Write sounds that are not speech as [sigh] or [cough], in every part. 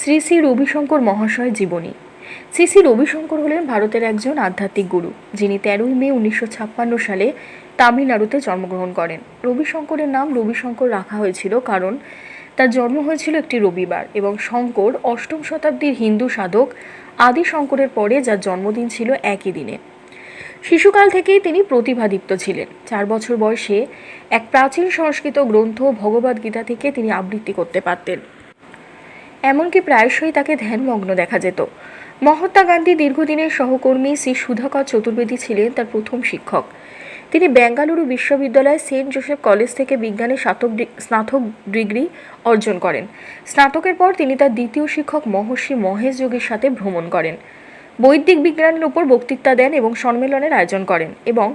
শ্রী শ্রী রবিশঙ্কর মহাশয় জীবনী। শ্রী শ্রী রবিশঙ্কর হলেন ভারতের একজন আধ্যাত্মিক গুরু, যিনি তেরোই মে উনিশশো ছাপ্পান্ন সালে তামিলনাড়ুতে জন্মগ্রহণ করেন। রবিশঙ্করের নাম রবিশঙ্কর রাখা হয়েছিল কারণ তার জন্ম হয়েছিল একটি রবিবার এবং শঙ্কর অষ্টম শতাব্দীর হিন্দু সাধক আদি শঙ্করের পরে যার জন্মদিন ছিল একই দিনে। শিশুকাল থেকেই তিনি প্রতিভাদীপ্ত ছিলেন। চার বছর বয়সে এক প্রাচীন সংস্কৃত গ্রন্থ ভগবদ্গীতা থেকে তিনি আবৃত্তি করতে পারতেন। এমনকি প্রায়শই তাকে ধ্যানমগ্ন দেখা যেত। মহাত্মা গান্ধী দীর্ঘদিনের সহকর্মী শ্রী সুধাকর চতুর্বেদী ছিলেন তার প্রথম শিক্ষক। তিনি বেঙ্গালুরু বিশ্ববিদ্যালয় সেন্ট জোসেফ কলেজ থেকে বিজ্ঞানে স্নাতক স্নাতক ডিগ্রি অর্জন করেন। স্নাতকের পর তিনি তার দ্বিতীয় শিক্ষক মহর্ষি মহেশ যোগীর সাথে ভ্রমণ করেন। বৈদিক বিজ্ঞানের উপর বক্তৃতা দেন এবং সম্মেলনের আয়োজন করেন এবং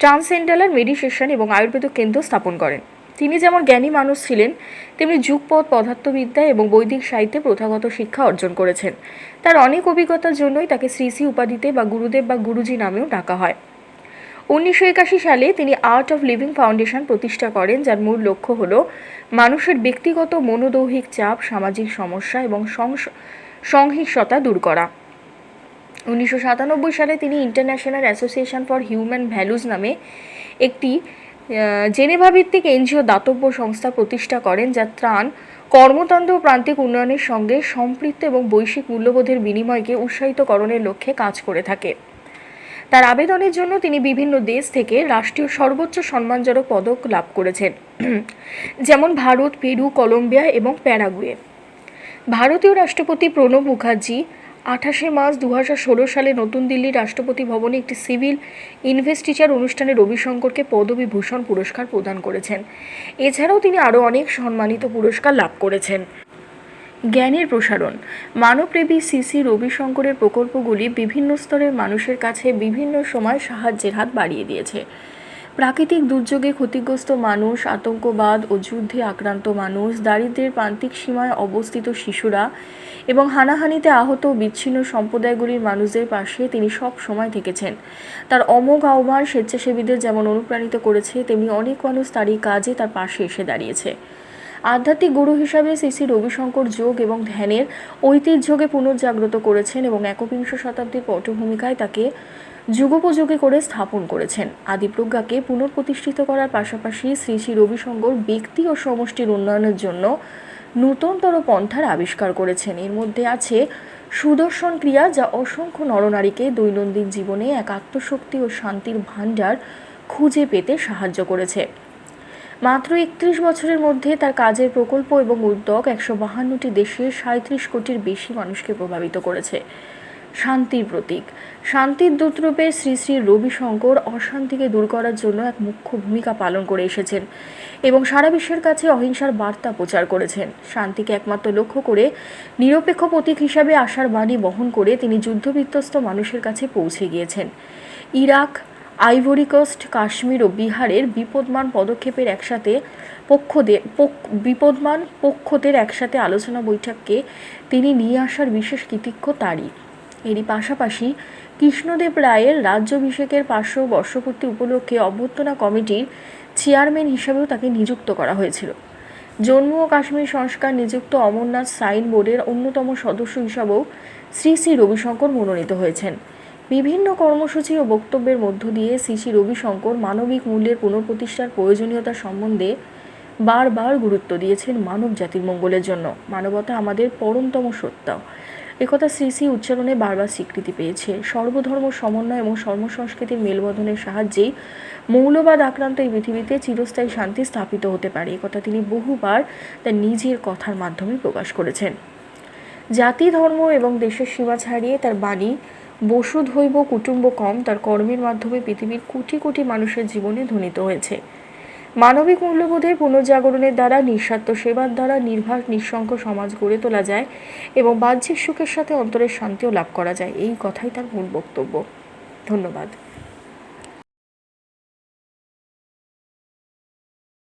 ট্রান্সেন্ডালার মেডিটেশন এবং আয়ুর্বেদ কেন্দ্র স্থাপন করেন। তিনি যেমন জ্ঞানী মানুষ ছিলেন, তেমনি যুগপৎ পদার্থবিদ্যা এবং বৈদিক সাহিত্যে প্রথাগত শিক্ষা অর্জন করেছেন। তার অনেক অভিজ্ঞতার জন্যই তাকে শ্রী শ্রী উপাধিতে বা গুরুদেব বা গুরুজি নামেও ডাকা হয়। উনিশশো একাশি সালে তিনি আর্ট অফ লিভিং ফাউন্ডেশন প্রতিষ্ঠা করেন, যার মূল লক্ষ্য হল মানুষের ব্যক্তিগত মনোদৈহিক চাপ, সামাজিক সমস্যা এবং সংহিংসতা দূর করা। উনিশশো সাতানব্বই সালে তিনি International Association for Human Values নামে একটি জেনেভা ভিত্তিক এনজিও দাতব্য সংস্থা প্রতিষ্ঠা করেন যা ত্রাণ কর্মতন্ত্র প্রান্তিক উন্নয়নের সঙ্গে সম্পৃক্ত এবং বৈশ্বিক মূল্যবোধের বিনিময়কে উৎসাহিতকরণের লক্ষ্যে কাজ করে থাকে। তার আবেদনের জন্য তিনি বিভিন্ন দেশ থেকে রাষ্ট্রীয় সর্বোচ্চ সম্মানজনক পদক লাভ করেছেন। [clears throat] যেমন ভারত, পেরু, কলম্বিয়া এবং প্যারাগুয়ে। ভারতীয় রাষ্ট্রপতি প্রণব মুখার্জি আঠাশে মার্চ দু হাজার ষোলো সালে নতুন দিল্লির রাষ্ট্রপতি ভবনে একটি সিভিল ইনভেস্টিচার অনুষ্ঠানে রবিশঙ্করকে পদবিভূষণ পুরস্কার প্রদান করেছেন। এছাড়াও তিনি আরও অনেক সম্মানিত পুরস্কার লাভ করেছেন। জ্ঞানের প্রসারণ। মানবপ্রেমী সিসি রবিশঙ্করের প্রকল্পগুলি বিভিন্ন স্তরের মানুষের কাছে বিভিন্ন সময় সাহায্যের হাত বাড়িয়ে দিয়েছে। প্রাকৃতিক দুর্যোগে ক্ষতিগ্রস্ত মানুষ, আতঙ্কবাদ ও যুদ্ধে আক্রান্ত মানুষ দারিদ্র্যের প্রান্তিক সীমায় অবস্থিত শিশুরা এবং হানাহানিতে আহত বিচ্ছিন্ন সম্প্রদায়গুলির মানুষদের পাশে তিনি সব সময় থেকেছেন। তার অমোঘ আহ্বান স্বেচ্ছাসেবীদের যেমন অনুপ্রাণিত করেছে, তেমনি অনেক মানুষ তারই কাজে তার পাশে এসে দাঁড়িয়েছে। আধ্যাত্মিক গুরু হিসাবে শ্রী রবিশঙ্কর যোগ এবং ধ্যানের ঐতিহ্যকে পুনর্জাগ্রত করেছেন এবং একবিংশ শতাব্দীর পটভূমিকায় তাকে যুগোপযোগী করে স্থাপন করেছেন। আদিপ্রজ্ঞাকে পুনঃপ্রতিষ্ঠিত করার পাশাপাশি শ্রী শ্রী রবিশঙ্কর ব্যক্তি ও সমষ্টির উন্নয়নের জন্য নূতনতর পন্থার আবিষ্কার করেছেন। এর মধ্যে আছে সুদর্শন ক্রিয়া, যা অসংখ্য নরনারীকে দৈনন্দিন জীবনে এক আত্মশক্তি ও শান্তির ভাণ্ডার খুঁজে পেতে সাহায্য করেছে। মাত্র একত্রিশ বছরের মধ্যে তার কাজের প্রকল্প এবং উদ্যোগ একশো বাহান্নটি দেশের সাঁত্রিশ কোটির বেশি মানুষকে প্রভাবিত করেছে। শান্তির প্রতীক। শান্তির দূতরূপে শ্রী শ্রী রবিশঙ্কর অশান্তিকে দূর করার জন্য এক মুখ্য ভূমিকা পালন করে এসেছেন এবং সারা বিশ্বের কাছে অহিংসার বার্তা প্রচার করেছেন। শান্তিকে একমাত্র লক্ষ্য করে নিরপেক্ষ প্রতীক হিসাবে আশার বাণী বহন করে তিনি যুদ্ধবিধ্বস্ত মানুষের কাছে পৌঁছে গিয়েছেন। ইরাক, আইভরি কোস্ট, কাশ্মীর ও বিহারের বিপদমান পদক্ষেপের একসাথে পক্ষদের পক্ষ- বিপদমান পক্ষদের একসাথে আলোচনা বৈঠককে তিনি নিয়ে আসার বিশেষ কৃতিত্ব তারই। এরই পাশাপাশি কৃষ্ণদেব রায়ের রাজ্যাভিষেকের পার্শ্ব বর্ষপূর্তি উপলক্ষে অভ্যর্থনা কমিটির চেয়ারম্যান হিসাবেও তাকে নিযুক্ত করা হয়েছিল। জম্মু ও কাশ্মীর সংস্কার নিযুক্ত অমরনাথ সাইন বোর্ডের অন্যতম সদস্য হিসাবেও শ্রী শ্রী রবিশঙ্কর মনোনীত হয়েছেন। বিভিন্ন কর্মসূচি ও বক্তব্যের মধ্য দিয়ে শ্রী শ্রী রবিশঙ্কর মানবিক মূল্যের পুনঃপ্রতিষ্ঠার প্রয়োজনীয়তা সম্বন্ধে বারবার গুরুত্ব দিয়েছেন মানব জাতির মঙ্গলের জন্য। মানবতা আমাদের পরমতম সত্য একথা শ্রী শ্রী উচ্চারণে বারবার স্বীকৃতি পেয়েছে। সর্বধর্ম, সমন্বয় এবং সর্বসংস্কৃতির মেলবন্ধনের সাহায্যেই মৌলবাদ আক্রান্ত এই পৃথিবীতে চিরস্থায়ী শান্তি স্থাপিত হতে পারে। একথা তিনি বহুবার তার নিজের কথার মাধ্যমে প্রকাশ করেছেন। জাতি, ধর্ম এবং দেশের সীমা ছাড়িয়ে তার বাণী বসুধৈব কুটুম্বকম তার কর্মের মাধ্যমে পৃথিবীর কোটি কোটি মানুষের জীবনে ধ্বনিত হয়েছে। মানবিক মূল্যবোধের পুনর্জাগরণের দ্বারা নিঃস্বার্থ সেবার দ্বারা নির্ভার, নিঃসঙ্গ সমাজ গড়ে তোলা যায় এবং বাহ্যিক সুখের সাথে অন্তরের শান্তিও লাভ করা যায়। এই কথাই তার মূল বক্তব্য। ধন্যবাদ।